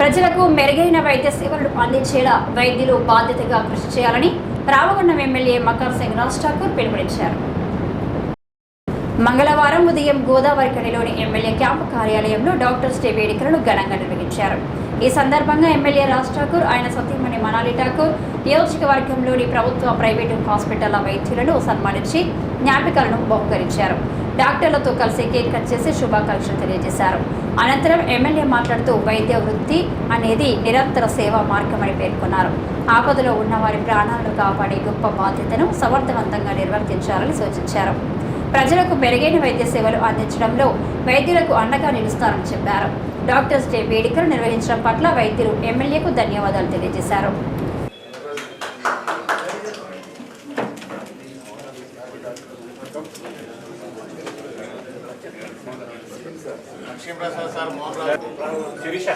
ప్రజలకు మెరుగైన వైద్య సేవలను అందించేలా వైద్యులు బాధ్యతగా కృషి చేయాలని రామగుండం ఎమ్మెల్యే మకర్ సింగ్ రాజ్ ఠాకూర్ పిలుపునిచ్చారు. మంగళవారం ఉదయం గోదావరి కడిలోని ఎమ్మెల్యే క్యాంపు కార్యాలయంలో డాక్టర్స్ డే వేడుకలను ఘనంగా నిర్వహించారు. ఈ సందర్భంగా ఎమ్మెల్యే రాజ్ ఠాకూర్ ఆయన సతీమణి మనాలి ఠాకూర్ నియోజకవర్గంలోని ప్రభుత్వ ప్రైవేటు హాస్పిటళ్ళ వైద్యులను సన్మానించి జ్ఞాపికలను బహుకరించారు. డాక్టర్లతో కలిసి కేక్ కట్ చేసి శుభాకాంక్షలు తెలియజేశారు. అనంతరం ఎమ్మెల్యే మాట్లాడుతూ వైద్య వృత్తి అనేది నిరంతర సేవా మార్గమని పేర్కొన్నారు. ఆపదలో ఉన్న వారి ప్రాణాలను కాపాడే గొప్ప బాధ్యతను సమర్థవంతంగా నిర్వర్తించాలని సూచించారు. ప్రజలకు మెరుగైన వైద్య సేవలు అందించడంలో వైద్యులకు అండగా నిలుస్తారని చెప్పారు. డాక్టర్స్ డే వేడుకలు నిర్వహించడం పట్ల వైద్యులు ఎమ్మెల్యేకు ధన్యవాదాలు తెలియజేశారు. లక్ష్మీప్రసాద్ సార్ మోహన్ రావు శిరీష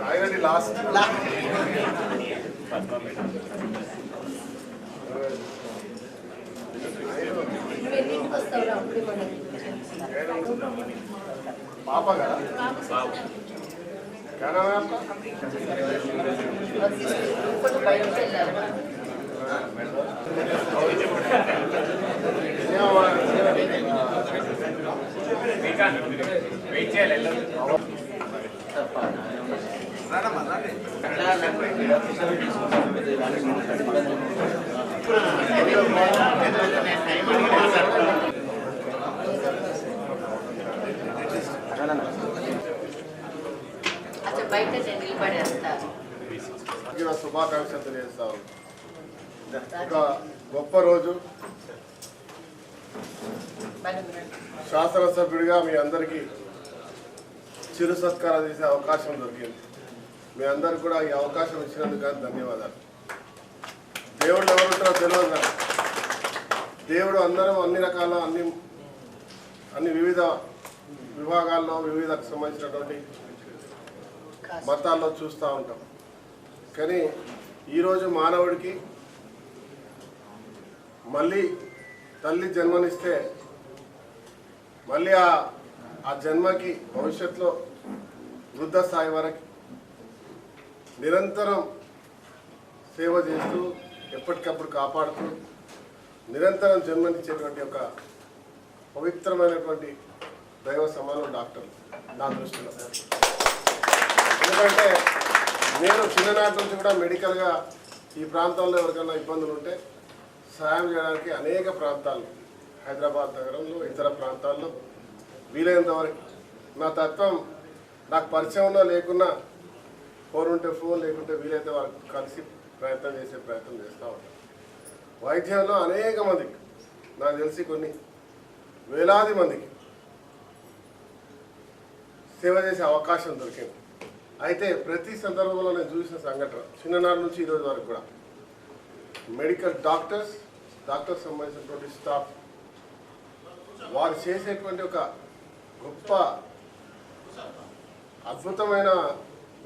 రాయండి లాస్ట్ పాప కదా? కనవా వెయిట్ బయట నిలబడేస్తారు నా శుభాకాంక్షలు తెలియజేస్తా ఒక గొప్ప రోజు. శాసనసభ్యుడిగా మీ అందరికీ చిరు సత్కారం చేసే అవకాశం దొరికింది. మీ అందరు కూడా ఈ అవకాశం ఇచ్చినందుకు ధన్యవాదాలు. దేవుడు ఎవరుంటారో తెలియదు దేవుడు అందరం అన్ని రకాల అన్ని అన్ని వివిధ విభాగాల్లో వివిధకు సంబంధించినటువంటి మతాల్లో చూస్తూ ఉంటాం. కానీ ఈరోజు మానవుడికి మళ్ళీ తల్లి జన్మనిస్తే మళ్ళీ ఆ ఆ జన్మకి భవిష్యత్తులో వృద్ధ స్థాయి వరకు నిరంతరం సేవ చేస్తూ ఎప్పటికప్పుడు కాపాడుతూ నిరంతరం జన్మనిచ్చేటువంటి ఒక పవిత్రమైనటువంటి దైవ సమానం డాక్టర్ నా దృష్టిలో. ఎందుకంటే నేను చిన్ననాటి నుంచి కూడా మెడికల్గా ఈ ప్రాంతంలో ఎవరికైనా ఇబ్బందులు ఉంటే సహాయం చేయడానికి అనేక ప్రాంతాలు హైదరాబాద్ నగరంలో ఇతర ప్రాంతాల్లో వీలైనంత వరకు. నా తత్వం నాకు పరిచయం ఉన్నా లేకున్నా ఫోన్ ఉంటే ఫోన్ లేకుంటే వీలైతే వారికి కలిసి ప్రయత్నం చేసే ప్రయత్నం చేస్తూ ఉంటాను వైద్యంలో అనేక మందికి నాకు తెలిసి కొన్ని వేలాది మందికి సేవ చేసే అవకాశం దొరికింది. అయితే ప్రతి సందర్భంలో నేను చూసిన సంఘటన చిన్ననాటి నుంచి ఈరోజు వరకు కూడా. మెడికల్ డాక్టర్స్ డాక్టర్స్ సంబంధించినటువంటి స్టాఫ్. వారు చేసేటువంటి ఒక గొప్ప అద్భుతమైన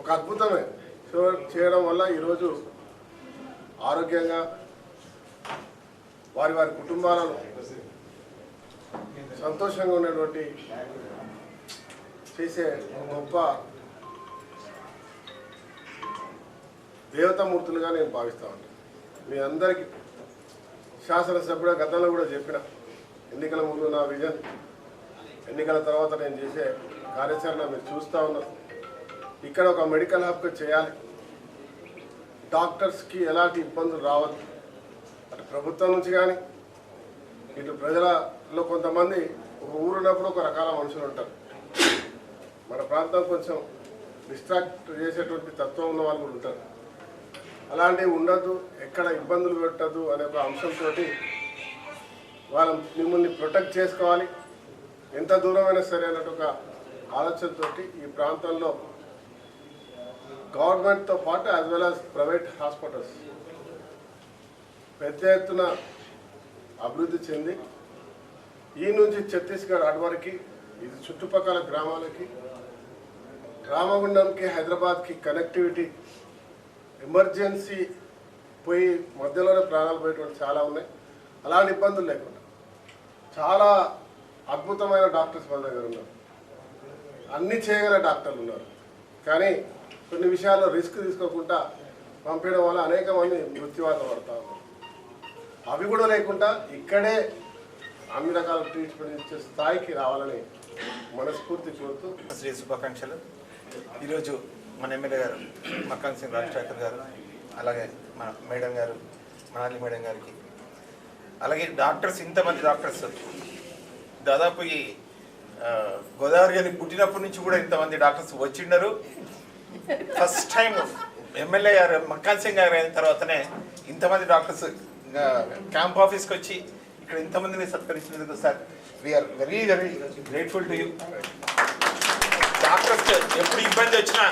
ఒక అద్భుతమే చేయడం వల్ల ఈరోజు ఆరోగ్యంగా వారి వారి కుటుంబాలను సంతోషంగా ఉన్నటువంటి చేసే గొప్ప దేవతామూర్తులుగా నేను భావిస్తా ఉంటాను. మీ అందరికీ శాసనసభ్యుడ గతంలో కూడా చెప్పిన ఎన్నికల ముందు నా విజన్. ఎన్నికల తర్వాత నేను చేసే కార్యాచరణ మీరు చూస్తూ ఉన్నారు. ఇక్కడ ఒక మెడికల్ హబ్ చేయాలి. డాక్టర్స్కి ఎలాంటి ఇబ్బందులు రావద్దు. అటు ప్రభుత్వం నుంచి కానీ ఇటు ప్రజలలో కొంతమంది ఒక ఊరున్నప్పుడు ఒక రకాల మనుషులు ఉంటారు. మన ప్రాంతం కొంచెం డిస్ట్రాక్ట్ చేసేటువంటి తత్వం ఉన్న వాళ్ళు కూడా ఉంటారు. అలాంటివి ఉండద్దు ఎక్కడ ఇబ్బందులు పెట్టద్దు అనే ఒక అంశంతో వాళ్ళ మిమ్మల్ని ప్రొటెక్ట్ చేసుకోవాలి. ఎంత దూరమైనా సరే అన్నట్టు ఒక ఆలోచనతోటి ఈ ప్రాంతంలో గవర్నమెంట్తో పాటు as well as private hospitals పెద్ద ఎత్తున అభివృద్ధి చెంది ఈ నుంచి ఛత్తీస్గఢ్ అడవరికి ఇది చుట్టుపక్కల గ్రామాలకి రామగుండంకి హైదరాబాద్కి కనెక్టివిటీ ఎమర్జెన్సీ పోయి మధ్యలోనే ప్రాణాలు పోయేటువంటి చాలా ఉన్నాయి. అలాంటి ఇబ్బందులు లేకుండా. చాలా అద్భుతమైన డాక్టర్స్ మన దగ్గర ఉన్నారు. అన్ని చేయగల డాక్టర్లు ఉన్నారు. కానీ కొన్ని విషయాల్లో రిస్క్ తీసుకోకుండా పంపించడం వల్ల అనేక మంది మృత్యువాత పడతా ఉన్నారు. అవి కూడా లేకుండా ఇక్కడే అన్ని రకాల ట్రీట్మెంట్ ఇచ్చే స్థాయికి రావాలని మనస్ఫూర్తి కోరుతూ శ్రీ శుభాకాంక్షలు. ఈరోజు మన ఎమ్మెల్యే గారు మక్కాన్ సింగ్ రాజశేఖర్ గారు అలాగే మన మేడం గారు మనాలి మేడం గారికి అలాగే డాక్టర్స్ ఇంతమంది డాక్టర్స్. దాదాపు ఈ గోదావరి గారి పుట్టినప్పటి నుంచి కూడా ఇంతమంది డాక్టర్స్ వచ్చిండరు. ఫస్ట్ టైం ఎమ్మెల్యే గారు మక్కాన్ సింగ్ గారు అయిన తర్వాతనే ఇంతమంది డాక్టర్స్ క్యాంప్ ఆఫీస్కి వచ్చి ఇక్కడ ఇంతమందిని సత్కరించినందుకు sir we're very very grateful to you doctors ఎప్పుడు ఇబ్బంది వచ్చినా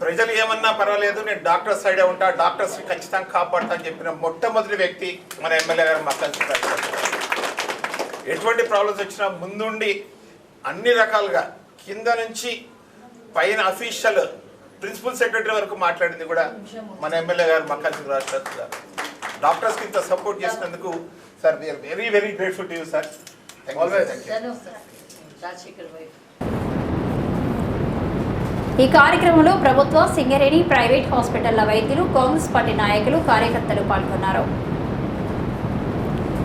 ప్రజలు ఏమన్నా పర్వాలేదు నేను డాక్టర్ సైడే ఉంటా డాక్టర్స్ ఖచ్చితంగా కాపాడుతా అని చెప్పిన మొట్టమొదటి వ్యక్తి మన ఎమ్మెల్యే గారు మక్కల్ ఎటువంటి ప్రాబ్లమ్స్ వచ్చినా ముందుండి అన్ని రకాలుగా కింద నుంచి పైన అఫీషియల్ ప్రిన్సిపల్ సెక్రటరీ వరకు మాట్లాడింది కూడా మన ఎమ్మెల్యే గారు మక్కల్ సింగ్ గారు. డాక్టర్స్కి ఇంత సపోర్ట్ చేసినందుకు sir we're very very grateful to you sir Rajasekhar wife ఈ కార్యక్రమంలో ప్రభుత్వ సింగరేణి ప్రైవేట్ హాస్పిటళ్ళ వైద్యులు కాంగ్రెస్ పార్టీ నాయకులు కార్యకర్తలు పాల్గొన్నారు.